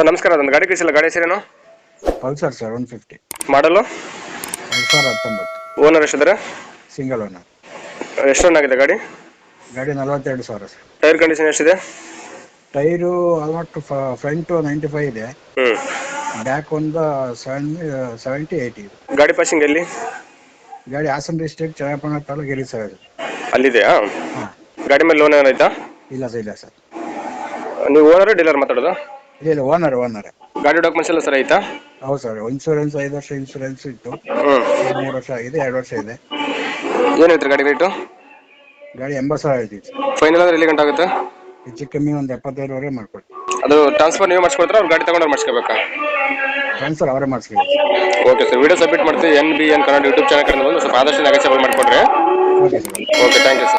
Sir ನಮಸ್ಕಾರ. ಅದೊಂದು ಗಾಡಿ ಕಳಿಸಿಲ್ಲ. ಗಾಡಿ ಹೆಸರೇನು? Pulsar sir one fifty. ಮಾಡಲು? ಎರಡು ಸಾವಿರ ಹತ್ತೊಂಬತ್ತು. ಓನರ್ ಎಷ್ಟಿದ್ದಾರೆ? ಸಿಂಗಲ್ ಓನರ್ ಎಷ್ಟು ರನ್ ಆಗಿದೆ ಗಾಡಿ? ಗಾಡಿ ನಲವತ್ತೆರಡು ಸಾವಿರ ಸರ್. ಟೈರ್ ಕಂಡೀಷನ್ ಎಷ್ಟಿದೆ? Tyre almost front ninety five ಇದೆ. ಹ್ಞೂ ಬ್ಯಾಕ್ ಒಂದು ಸೆವೆನ್ ಸೆವೆಂಟಿ ಏಯ್ಟಿ ಇದೆ ಗಾಡಿ ಪಾಸಿಂಗ್ ಎಲ್ಲಿ? ಗಾಡಿ ಹಾಸನ ಡಿಸ್ಟ್ರಿಕ್ಟ್ ಚನ್ನಪಟ್ಟಣ ತಾಲೂಕು ಇರಿ ಸರ್ ಅಲ್ಲಿದೆಯಾ? ಹಾಂ. ಗಾಡಿ ಮೇಲೆ ಲೋನ್ ಏನಾಯ್ತಾ ಇಲ್ಲ ಸರ್ ಇಲ್ಲ ಸರ್. ನೀವು ಓನರ್ ಡೀಲರ್ ಮಾತಾಡೋದು? ಇಲ್ಲ ಓನರ್ ಓನರ್. ಗಾಡಿ ಡಾಕ್ಯುಮೆಂಟ್ಸ್ ಎಲ್ಲ ಸರ್ ಆಯ್ತಾ? ಹೌದು ಸರ್ ಇನ್ಶೂರೆನ್ಸ್ ಐದು ವರ್ಷ ಇನ್ಶೂರೆನ್ಸ್ ಇತ್ತು. ಮೂರು ವರ್ಷ ಆಗಿದೆ ಎರಡು ವರ್ಷ ಇದೆ. ಏನು ಹೇಳ್ತೀರಿ ಗಾಡಿ ರೇಟು ಗಾಡಿ ಎಂಬತ್ತು ಸಾವಿರ ಐತಿ ಫೈನಲ್ ಆದ್ರೆ ಎಲ್ಲಿ ಗಂಟೆ ಆಗುತ್ತೆ? ಹೆಚ್ಚು ಕಮ್ಮಿ ಒಂದು ಎಪ್ಪತ್ತೈದುವರೆಗೆ ಮಾಡ್ಕೊಡಿ ಅದು ಟ್ರಾನ್ಸ್ಫರ್ ನೀವು ಮಾಡಿಸ್ಕೊಡ್ತಾರೆ ಅವ್ರು ಗಾಡಿ ತಗೊಂಡ್ರೆ ಮಾಡಿಸ್ಕೋಬೇಕಾ? ಟ್ರಾನ್ಸ್ಫರ್ ಅವರೇ ಮಾಡಿಸ್ಕೊಳ್ಳಿ ಓಕೆ ಸರ್ ವಿಡಿಯೋ ಸಬ್ಮಿಟ್ ಮಾಡ್ತೀವಿ N B N Kannada YouTube channel ಕಡೆ ಬಂದು ಸ್ವಲ್ಪ ಆದಷ್ಟು ನೆಗೆಸಬಲ್ ಮಾಡಿಕೊಡ್ರಿ. Okay sir okay thank you sir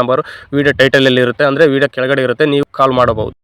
number video title ಅಲ್ಲಿ ಇರುತ್ತೆ ಅಂದ್ರೆ ವಿಡಿಯೋ ಕೆಳಗಡೆ ಇರುತ್ತೆ ನೀವು ಕಾಲ್ ಮಾಡಬಹುದು.